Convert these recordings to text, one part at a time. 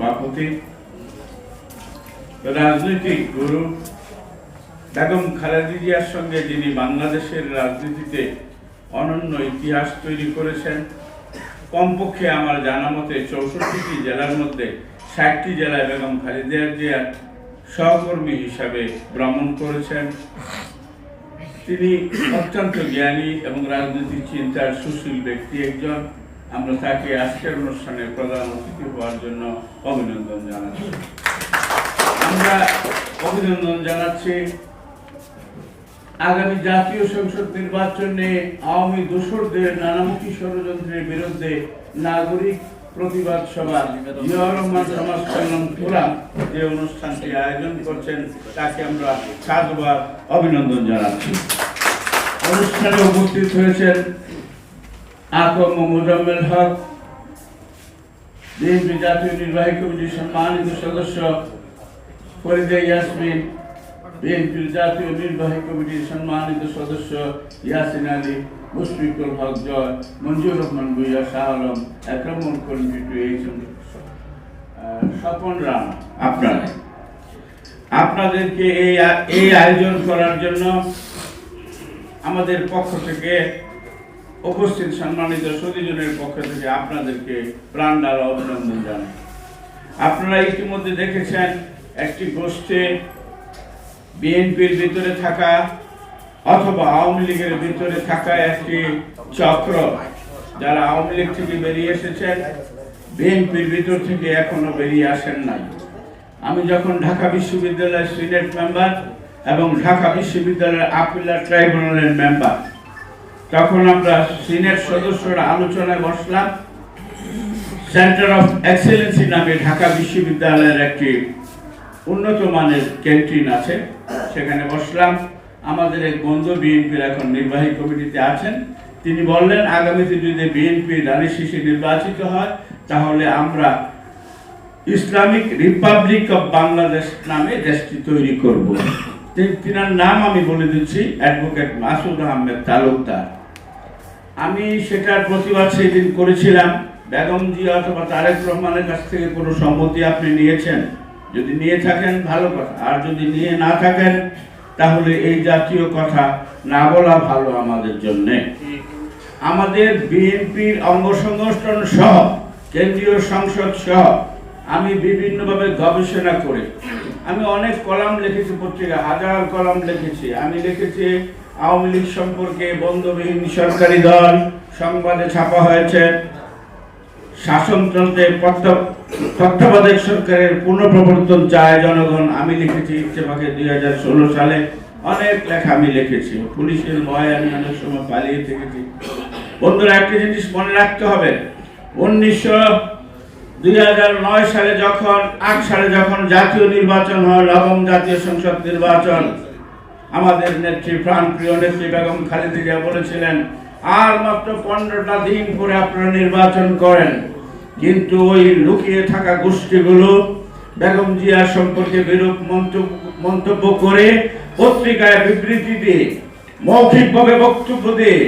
সভাপতি রাজনৈতিক গুরু বেগম খালেদা জিয়ার সঙ্গে যিনি বাংলাদেশের রাজনীতিতে অনন্য ইতিহাস তৈরি করেছেন, কমপক্ষে আমার জানা মতে চৌষট্টিটি জেলার মধ্যে ষাটটি জেলায় বেগম খালেদা জিয়ার সহকর্মী হিসাবে ভ্রমণ করেছেন। তিনি অত্যন্ত জ্ঞানী এবং রাজনৈতিক চিন্তার সুশীল ব্যক্তি একজন। আমরা তাকে আজকের অনুষ্ঠানে প্রধান অতিথি হওয়ার জন্য অভিনন্দন জানাচ্ছি। আমরা অভিনন্দন জানাচ্ছি আগামী জাতীয় সংসদ নির্বাচনে আওয়ামী দোসরদের নানামুখী ষড়যন্ত্রের বিরুদ্ধে নাগরিক প্রতিবাদ সভা জিয়াউর সমাজ কল্যাণ ফোরাম যে অনুষ্ঠানটি আয়োজন করছেন, তাকে আমরা সাধুবাদ, অভিনন্দন জানাচ্ছি। অনুষ্ঠানে উপস্থিত হয়েছেন আকম মুজাম্মেল হক, বিএনপি জাতীয় নির্বাহী কমিটির সম্মানিত সদস্য ফরিদা ইয়াসমিন, বিএনপির জাতীয় নির্বাহী কমিটির সম্মানিত সদস্য ইয়াসিন আলী, মুশফিকুল হক জয়, মঞ্জুর রহমান ভুইয়া, শাহ আলম একরমন কর্মী এইসব স্বপন রাম, আপনারা। আপনাদেরকে এই এই আয়োজন করার জন্য আমাদের পক্ষ থেকে উপস্থিত সম্মানিত সতীজনের পক্ষ থেকে আপনাদেরকে প্রাণ দ্বারা অভিনন্দন জানাই। আপনারা ইতিমধ্যে দেখেছেন, একটি গোষ্ঠী বিএনপির ভিতরে থাকা অথবা আওয়ামী লীগের ভিতরে থাকা একটি চক্র যারা আওয়ামী লীগ থেকে বেরিয়ে এসেছেন, বিএনপির ভিতর থেকে এখনও বেরিয়ে আসেন নাই। আমি যখন ঢাকা বিশ্ববিদ্যালয়ের সিনেট মেম্বার এবং ঢাকা বিশ্ববিদ্যালয়ের আপিলার ট্রাইব্যুনালের মেম্বার তখন আমরা সিনেট সদস্যরা আলোচনায় বসলাম। সেন্টার অফ এক্সেলেন্সি নামে ঢাকা বিশ্ববিদ্যালয়ের একটি উন্নত মানের ক্যান্টিন আছে। সেখানে বসলাম। আমাদের এক বন্ধু বিএনপির এখন নির্বাহী কমিটিতে আছেন। তিনি বললেন, আগামীতে যদি বিএনপি রানী শিশি নির্বাচিত হয়, তাহলে আমরা ইসলামিক রিপাবলিক অফ বাংলাদেশ নামে দেশটি তৈরি করব। তিনার নাম আমি বলে দিচ্ছি, অ্যাডভোকেট মাসুদ আহমেদ তালুকদার। আমি সেটার প্রতিবাদ সেদিন করেছিলাম। বেগম জিয়া অথবা তারেক রহমানের কাছ থেকে কোনো সম্মতি আপনি নিয়েছেন? যদি নিয়ে থাকেন, ভালো কথা। আর যদি নিয়ে না থাকেন, তাহলে এই জাতীয় কথা না বলা ভালো আমাদের জন্যে। আমাদের বিএনপির অঙ্গ সংগঠন সহ, কেন্দ্রীয় সংসদ সহ, আমি বিভিন্নভাবে গবেষণা করে, আমি অনেক কলাম লিখেছি পত্রিকা, হাজার কলাম লিখেছি। আমি লিখেছি আওয়ামী লীগ সম্পর্কে বন্ধবিহীন সরকারি দল সংবাদে ছাপা হয়েছে। শাসনতন্ত্রে তত্ত্ব- তত্ত্বাবধায়ক সরকারের পুনঃপ্রবর্তন চায় জনগণ। আমি লিখেছি ইত্তেফাকে দুই হাজার ষোলো সালে। অনেক লেখা আমি লিখেছি। পুলিশের ভয়ে আমি অনেক সময় পালিয়ে থেকেছি বন্ধুরা, একটা জিনিস মনে রাখতে হবে। উনিশশো দুই হাজার নয় সালে যখন, আট সালে যখন জাতীয় নির্বাচন হয় নবম জাতীয় সংসদ নির্বাচন আমাদের নেত্রী প্রাণ প্রিয় নেত্রী বেগম খালেদা জিয়া বলেছিলেন, আর মাত্র পনেরোটা দিন পরে আপনারা নির্বাচন করেন। কিন্তু ওই লুকিয়ে থাকা গোষ্ঠীগুলো বেগম জিয়া সম্পর্কে বিরূপ মন্তব্য করে পত্রিকায় বিবৃতি দিয়ে, মৌখিকভাবে বক্তব্য দিয়ে,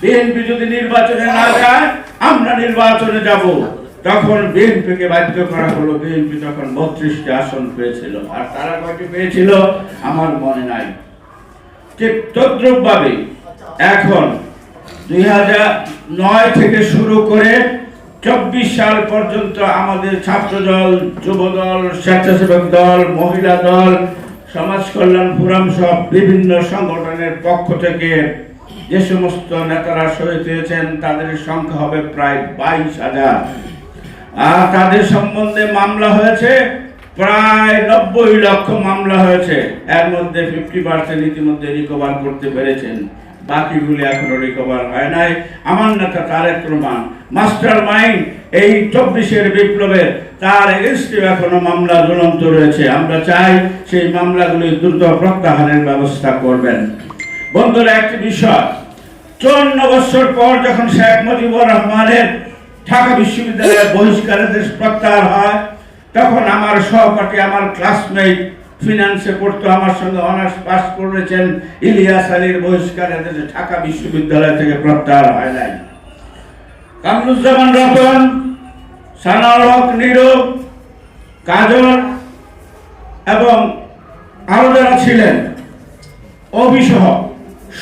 বিএনপি যদি নির্বাচনে না যায়, আমরা নির্বাচনে যাব। তখন বিএনপিকে বাধ্য করা হলো। বিএনপি তখন বত্রিশটি আসন পেয়েছিল। আর তারা কয়টি পেয়েছিল? আমার মনে নাই। ঠিক তদ্রুপভাবে এখন দুই নয় থেকে শুরু করে চব্বিশ সাল পর্যন্ত আমাদের ছাত্র দল যুব স্বেচ্ছাসেবক দল, মহিলা দল, সমাজ কল্যাণ ফোরাম সব বিভিন্ন সংগঠনের পক্ষ থেকে যে সমস্ত নেতারা শহীদ হয়েছেন, তাদের সংখ্যা হবে প্রায় বাইশ হাজার। আর তাদের সম্বন্ধে মামলা হয়েছে প্রায় নব্বই লক্ষ মামলা হয়েছে। এর মধ্যে ফিফটি পার্সেন্ট ইতিমধ্যে রিকভার করতে পেরেছেন। বাকিগুলি এখনও রিকভার হয় নাই। আমার নেতা তারেক রহমান মাস্টার মাইন্ড এই চব্বিশের বিপ্লবের তার এগেনস্টে এখনও মামলা ঝুলন্ত রয়েছে। আমরা চাই সেই মামলাগুলি দ্রুত প্রত্যাহারের ব্যবস্থা করবেন। বন্ধুরা, একটি বিষয়। চুয়ান্ন বছর পর যখন শেখ মুজিবুর রহমানের ঢাকা বিশ্ববিদ্যালয়ের বহিষ্কারের দেশ প্রত্যাহার হয় তখন আমার সহপাঠী, আমার ক্লাসমেট ফিনান্সে পড়তো, আমার সঙ্গে অনার্স পাস করেছেন, ইলিয়াস আলীর বহিষ্কারের দেশে ঢাকা বিশ্ববিদ্যালয় থেকে প্রত্যাহার হয় নাই। কামরুজ্জামান রতন সানাউল হক নীরব কাজল এবং আরও যারা ছিলেন অভিসহ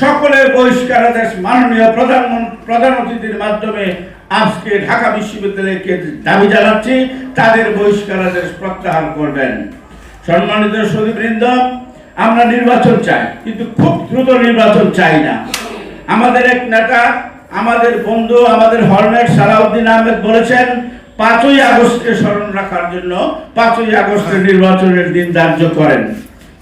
সকলের বহিষ্কারাদেশ মাননীয় প্রধানমন্ত্রী প্রধান অতিথির মাধ্যমে আজকে ঢাকা বিশ্ববিদ্যালয়কে দাবি জানাচ্ছি, তাদের বহিষ্কারাদেশ প্রত্যাহার করবেন। সম্মানিত সুদীবৃন্দ আমরা নির্বাচন চাই, কিন্তু খুব দ্রুত নির্বাচন চাই না। আমাদের এক নেতা, আমাদের বন্ধু, আমাদের হরনেট সালাউদ্দিন আহমেদ বলেছেন, পাঁচই আগস্টকে স্মরণ রাখার জন্য পাঁচই আগস্টের নির্বাচনের দিন ধার্য করেন।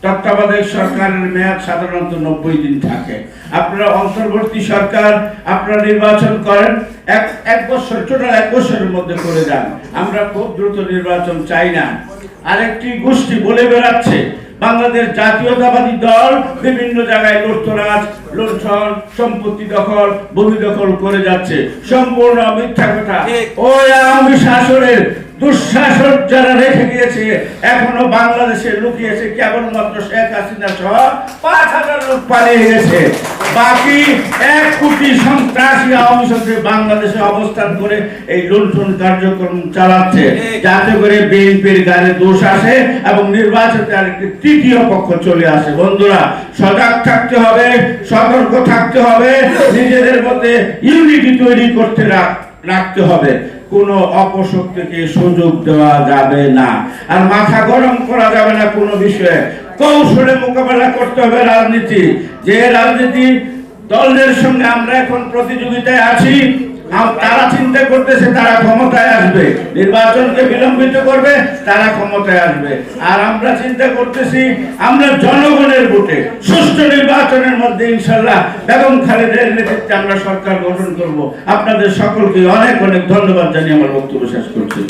তত্ত্বাবধায়ক সরকারের মেয়াদ সাধারণত নব্বই দিন থাকে। আপনারা অন্তর্বর্তী সরকার আপনারা নির্বাচন করেন এক এক বছর টোটাল এক বছরের মধ্যে করে যান আমরা খুব দ্রুত নির্বাচন চাই না। আরেকটি গোষ্ঠী বলে বেড়াচ্ছে বাংলাদেশ জাতীয়তাবাদী দল বিভিন্ন জায়গায় লুটতরাজ লুণ্ঠন সম্পত্তি দখল ভূমি দখল করে যাচ্ছে। সম্পূর্ণ মিথ্যা কথা। ওই আওয়ামী শাসনের দুঃশাসন যারা রেখে গিয়েছে, এখনও বাংলাদেশে লুকিয়েছে, কেবলমাত্র শেখ হাসিনা সহ পাঁচ হাজার লোক পালিয়ে গেছে বাকি এক কোটি সন্ত্রাসী আওয়ামী বাংলাদেশে অবস্থান করে এই লুণ্ঠন কার্যক্রম চালাচ্ছে, যাতে করে বিএনপির গায়ে দোষ আসে এবং নির্বাচনে আরেকটি তৃতীয় পক্ষ চলে আসে। বন্ধুরা, সজাগ থাকতে হবে, সতর্ক থাকতে হবে, নিজেদের মধ্যে ইউনিটি তৈরি করতে রাখ- রাখতে হবে। কোনো অপশক্তিকে সুযোগ দেওয়া যাবে না। আর মাথা গরম করা যাবে না কোনো বিষয়ে। কৌশলে মোকাবেলা করতে হবে রাজনীতি। যে রাজনীতি দলের সঙ্গে আমরা এখন প্রতিযোগিতায় আছি তারা চিন্তা করতেছে, তারা ক্ষমতায় আসবে। নির্বাচনকে বিলম্বিত করবে, তারা ক্ষমতায় আসবে। আর আমরা চিন্তা করতেছি, আমরা জনগণের ভোটে, সুষ্ঠু নির্বাচনের মধ্যে ইনশাল্লাহ বেগম খালেদের নেতৃত্বে আমরা সরকার গঠন করব। আপনাদের সকলকে অনেক অনেক ধন্যবাদ জানিয়ে আমার বক্তব্য শেষ করছি।